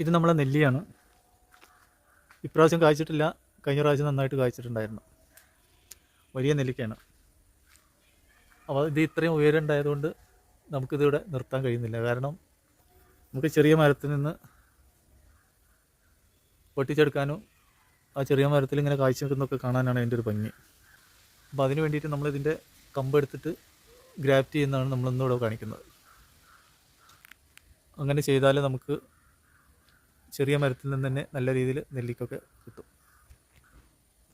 ഇത് നമ്മളെ നെല്ലിയാണ്. ഇപ്രാവശ്യം കായ്ച്ചിട്ടില്ല. കഴിഞ്ഞ പ്രാവശ്യം നന്നായിട്ട് കായ്ച്ചിട്ടുണ്ടായിരുന്നു. വലിയ നെല്ലിക്കയാണ്. അപ്പോൾ ഇത് ഇത്രയും ഉയരം നമുക്കിതിവിടെ നിർത്താൻ കഴിയുന്നില്ല. കാരണം നമുക്ക് ചെറിയ മരത്തിൽ നിന്ന് പൊട്ടിച്ചെടുക്കാനും ആ ചെറിയ മരത്തിൽ ഇങ്ങനെ കാഴ്ച നിൽക്കുന്നൊക്കെ കാണാനാണ് അതിന്റെ ഒരു ഭംഗി. അപ്പോൾ അതിന് വേണ്ടിയിട്ട് നമ്മളിതിന്റെ കമ്പ് എടുത്തിട്ട് ഗ്രാഫ്റ്റ് ചെയ്യുന്നതാണ് നമ്മളിന്നിവിടെ കാണിക്കുന്നത്. അങ്ങനെ ചെയ്താലേ നമുക്ക് ചെറിയ മരത്തിൽ നിന്ന് തന്നെ നല്ല രീതിയിൽ നെല്ലിക്കൊക്കെ കിട്ടും.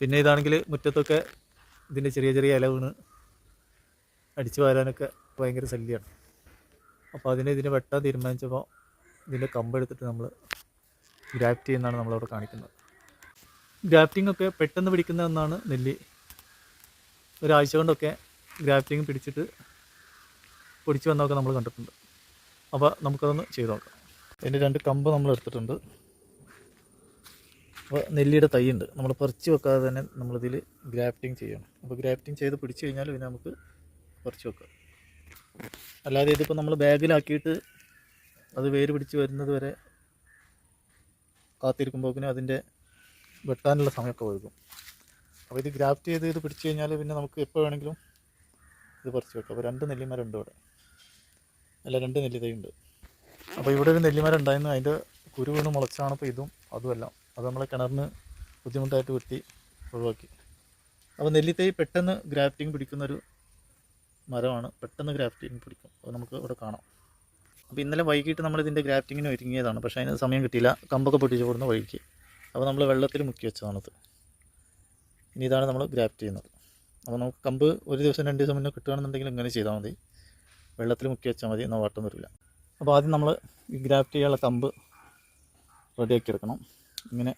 പിന്നെ ഇതാണെങ്കിൽ മുറ്റത്തൊക്കെ ഇതിന്റെ ചെറിയ ചെറിയ ഇല വീണ് അടിച്ചു വാരാനൊക്കെ ഭയങ്കര ശല്യമാണ് അപ്പോൾ അതിനെ ഇതിനെ വെട്ടാൻ തീരുമാനിച്ചപ്പോൾ ഇതിന്റെ കമ്പെടുത്തിട്ട് നമ്മൾ ഗ്രാഫ്റ്റ് ചെയ്യുന്നതാണ് നമ്മളവിടെ കാണിക്കുന്നത്. ഗ്രാഫ്റ്റിംഗ് ഒക്കെ പെട്ടെന്ന് പിടിക്കുന്ന ഒന്നാണ് നെല്ലി. ഒരാഴ്ച കൊണ്ടൊക്കെ ഗ്രാഫ്റ്റിംഗ് പിടിച്ചിട്ട് പൊടിച്ചു വന്നതൊക്കെ നമ്മൾ കണ്ടിട്ടുണ്ട്. അപ്പോൾ നമുക്കതൊന്ന് ചെയ്തു നോക്കാം. അതിന്റെ രണ്ട് കമ്പ് നമ്മൾ എടുത്തിട്ടുണ്ട്. അപ്പോൾ നെല്ലിയുടെ തൈ ഉണ്ട് നമ്മൾ പറിച്ച് വെക്കാതെ തന്നെ നമ്മളിതിൽ ഗ്രാഫ്റ്റിംഗ് ചെയ്യണം. അപ്പോൾ ഗ്രാഫ്റ്റിംഗ് ചെയ്ത് പിടിച്ചു കഴിഞ്ഞാൽ പിന്നെ നമുക്ക് പറിച്ച് വെക്കാം. അല്ലാതെ ഇതിപ്പോൾ നമ്മൾ ബാഗിലാക്കിയിട്ട് അത് വേര് പിടിച്ച് വരുന്നത് വരെ പിന്നെ അതിന്റെ വെട്ടാനുള്ള സമയമൊക്കെ വരും അപ്പോൾ ഇത് ഗ്രാഫ്റ്റ് ചെയ്ത് ഇത് പിടിച്ച് കഴിഞ്ഞാൽ പിന്നെ നമുക്ക് എപ്പോൾ വേണമെങ്കിലും ഇത് പറിച്ച് വെക്കാം. അപ്പോൾ രണ്ട് നെല്ലിമരം ഉണ്ട് ഇവിടെ. അല്ല രണ്ട് നെല്ലി തൈ ഉണ്ട്. അപ്പോൾ ഇവിടെ ഒരു നെല്ലിമരം ഉണ്ടായിരുന്നു. അതിന്റെ കുരു വീണ് മുളച്ചാണ് ഇപ്പോൾ ഇതും അതുമല്ല അത് നമ്മളെ കിണറിന് ബുദ്ധിമുട്ടായിട്ട് വെട്ടി ഒഴിവാക്കി. അപ്പോൾ നെല്ലിത്തൈ പെട്ടെന്ന് ഗ്രാഫ്റ്റിംഗ് പിടിക്കുന്നൊരു മരമാണ്. പെട്ടെന്ന് ഗ്രാഫ്റ്റിംഗ് പിടിക്കും. അത് നമുക്ക് ഇവിടെ കാണാം. അപ്പോൾ ഇന്നലെ വൈകിട്ട് നമ്മൾ ഇതിന്റെ ഗ്രാഫ്റ്റിങ്ങിന് ഒരുങ്ങിയതാണ്. പക്ഷേ അതിന് സമയം കിട്ടിയില്ല. കമ്പൊക്കെ പൊട്ടിച്ച് കൊടുന്ന വഴിക്ക് അപ്പോൾ നമ്മൾ വെള്ളത്തിൽ മുക്കി വെച്ചതാണത് ഇനി ഇതാണ് നമ്മൾ ഗ്രാഫ്റ്റ് ചെയ്യുന്നത്. അപ്പോൾ നമുക്ക് കമ്പ് ഒരു ദിവസം രണ്ട് ദിവസം മുന്നേ കിട്ടുകയാണെന്നുണ്ടെങ്കിൽ ഇങ്ങനെ ചെയ്താൽ മതി. വെള്ളത്തിൽ മുക്കി വെച്ചാൽ മതി. എന്നാൽ വാട്ടം വരില്ല. അപ്പോൾ ആദ്യം നമ്മൾ ഈ ഗ്രാഫ്റ്റ് ചെയ്യാനുള്ള കമ്പ് റെഡിയാക്കി എടുക്കണം. ഇങ്ങനെ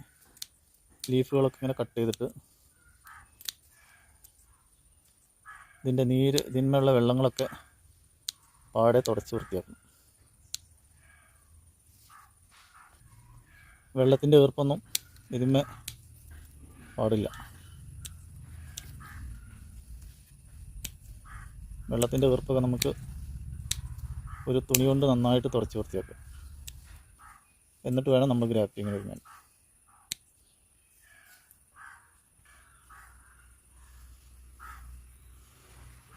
ലീഫുകളൊക്കെ ഇങ്ങനെ കട്ട് ചെയ്തിട്ട് ഇതിന്റെ നീര് ഇതിന്മേലുള്ള വെള്ളങ്ങളൊക്കെ പാടെ തുടച്ച് വൃത്തിയാക്കണം. വെള്ളത്തിന്റെ ഈർപ്പൊന്നും ഇതിന്മേ പാടില്ല. വെള്ളത്തിന്റെ ഈർപ്പൊക്കെ നമുക്ക് ഒരു തുണി കൊണ്ട് നന്നായിട്ട് തുടച്ച് വൃത്തിയാക്കുക. എന്നിട്ട് വേണം നമ്മൾ ഗ്രാഫ്റ്റിങ്ങിന് ഒരുങ്ങാൻ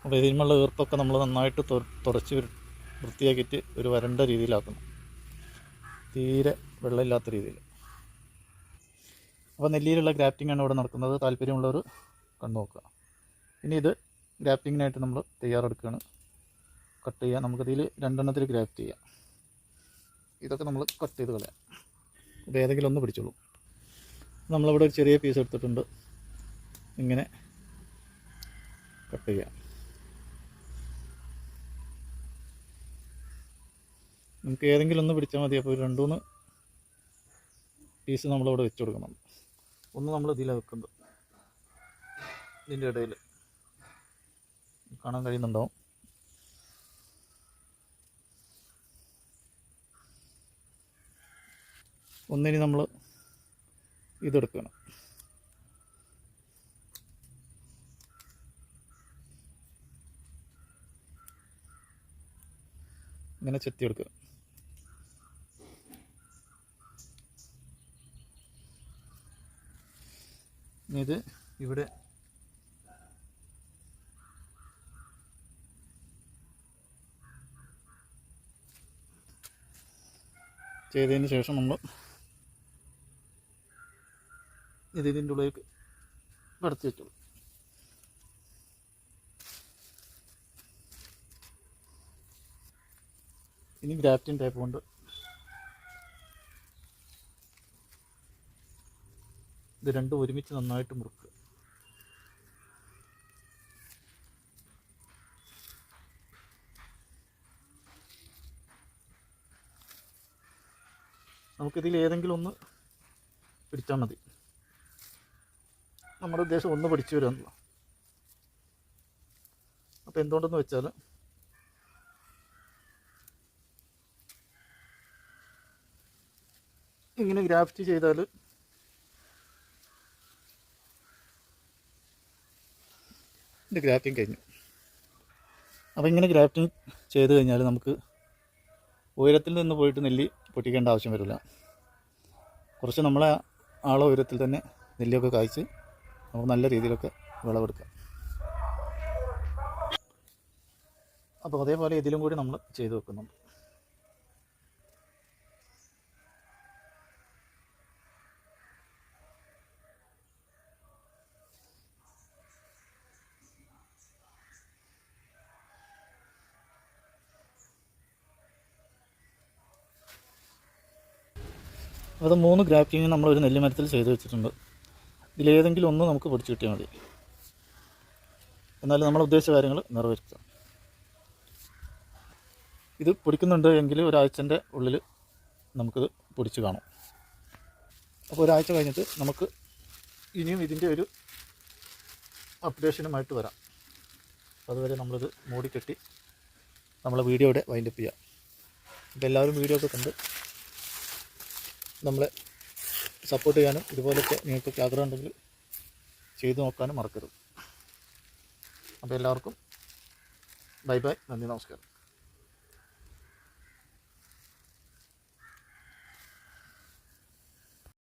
അപ്പോൾ ഇതിന്മേലുള്ള ഈർപ്പൊക്കെ നമ്മൾ നന്നായിട്ട് തുടച്ച് വൃത്തിയാക്കിയിട്ട് ഒരു വരണ്ട രീതിയിലാക്കണം. തീരെ വെള്ളമില്ലാത്ത രീതിയിൽ. അപ്പോൾ നെല്ലിയിലുള്ള ഗ്രാഫ്റ്റിംഗ് ആണ് ഇവിടെ നടക്കുന്നത്. താല്പര്യമുള്ളവർ കണ്ടു നോക്കുക ഇനി ഇത് ഗ്രാഫ്റ്റിങ്ങിനായിട്ട് നമ്മൾ തയ്യാറെടുക്കുകയാണ്. കട്ട് ചെയ്യാം. നമുക്കതിൽ രണ്ടെണ്ണത്തിൽ ഗ്രാഫ്റ്റ് ചെയ്യാം. ഇതൊക്കെ നമ്മൾ കട്ട് ചെയ്ത് കളയാം. ഇത് ഏതെങ്കിലും ഒന്ന് പിടിച്ചോളൂ. നമ്മളിവിടെ ഒരു ചെറിയ പീസ് എടുത്തിട്ടുണ്ട്. ഇങ്ങനെ കട്ട് ചെയ്യാം. നമുക്ക് ഏതെങ്കിലും ഒന്ന് പിടിച്ചാൽ മതി. അപ്പോൾ ഒരു രണ്ട് മൂന്ന് പീസ് നമ്മളിവിടെ വെച്ച് കൊടുക്കണം. ഒന്ന് നമ്മൾ ഇതിലാണ് വെക്കുന്നത്. ഇതിന്റെ ഇടയിൽ കാണാൻ കഴിയുന്നുണ്ടാവും ഒന്നിനി നമ്മൾ ഇതെടുക്കണം. ഇങ്ങനെ ചെത്തിയെടുക്കുക. ഇത് ഇവിടെ ചെയ്തതിന് ശേഷം നമ്മൾ ഇത് ഇതിന്റെ ഉള്ളിലേക്ക് കടത്തി വെച്ചോളൂ ഇനി ഗ്രാഫ്റ്റിൻ ടൈപ്പ് കൊണ്ട് ഇത് രണ്ടും ഒരുമിച്ച് നന്നായിട്ട് മുറുക്കുക. നമുക്കിതിൽ ഏതെങ്കിലും ഒന്ന് പിടിച്ചാൽ മതി. നമ്മുടെ ഉദ്ദേശം ഒന്ന് പഠിച്ചു വരിക അപ്പോൾ എന്തുകൊണ്ടെന്ന് വെച്ചാൽ ഇങ്ങനെ ഗ്രാഫ്റ്റ് ചെയ്താൽ ഇതിന്റെ ഗ്രാഫ്റ്റിംഗ് കഴിഞ്ഞു. അപ്പോൾ ഇങ്ങനെ ഗ്രാഫ്റ്റിംഗ് ചെയ്ത് കഴിഞ്ഞാൽ നമുക്ക് ഉയരത്തിൽ നിന്ന് പോയിട്ട് നെല്ലി പൊട്ടിക്കേണ്ട ആവശ്യം വരില്ല. കുറച്ച് നമ്മളെ ആളെ ഉയരത്തിൽ തന്നെ നെല്ലിയൊക്കെ കായ്ച്ച് നമുക്ക് നല്ല രീതിയിലൊക്കെ വിളവെടുക്കാം. അപ്പോൾ അതേപോലെ ഇതിലും കൂടി നമ്മൾ ചെയ്തു വെക്കുന്നുണ്ട് അത് മൂന്ന് ഗ്രാഫ്റ്റിങ് നമ്മൾ ഒരു നെല്ലിമരത്തിൽ ചെയ്തു വെച്ചിട്ടുണ്ട്. ഇതിലേതെങ്കിലും ഒന്ന് നമുക്ക് പിടിച്ചു കിട്ടിയാൽ മതി. എന്നാലും നമ്മൾ ഉദ്ദേശിച്ച കാര്യങ്ങൾ നിറവേറ്റാം ഇത് പൊടിക്കുന്നുണ്ട് എങ്കിൽ ഒരാഴ്ചന്റെ ഉള്ളിൽ നമുക്കിത് പൊടിച്ച് കാണാം. അപ്പോൾ ഒരാഴ്ച കഴിഞ്ഞിട്ട് നമുക്ക് ഇനിയും ഇതിന്റെ ഒരു അപ്ഡേഷനുമായിട്ട് വരാം. അതുവരെ നമ്മളിത് മൂടിക്കെട്ടി നമ്മളെ വീഡിയോയുടെ വൈൻഡപ്പ് ചെയ്യാം. ഇപ്പം എല്ലാവരും വീഡിയോ ഒക്കെ കണ്ട് നമ്മളെ സപ്പോർട്ട് ചെയ്യാനും ഇതുപോലൊക്കെ നിങ്ങൾക്കൊക്കെ ആഗ്രഹം ഉണ്ടെങ്കിൽ ചെയ്തു നോക്കാനും മറക്കരുത്. അപ്പോൾ എല്ലാവർക്കും ബൈ ബൈ നന്ദി നമസ്കാരം.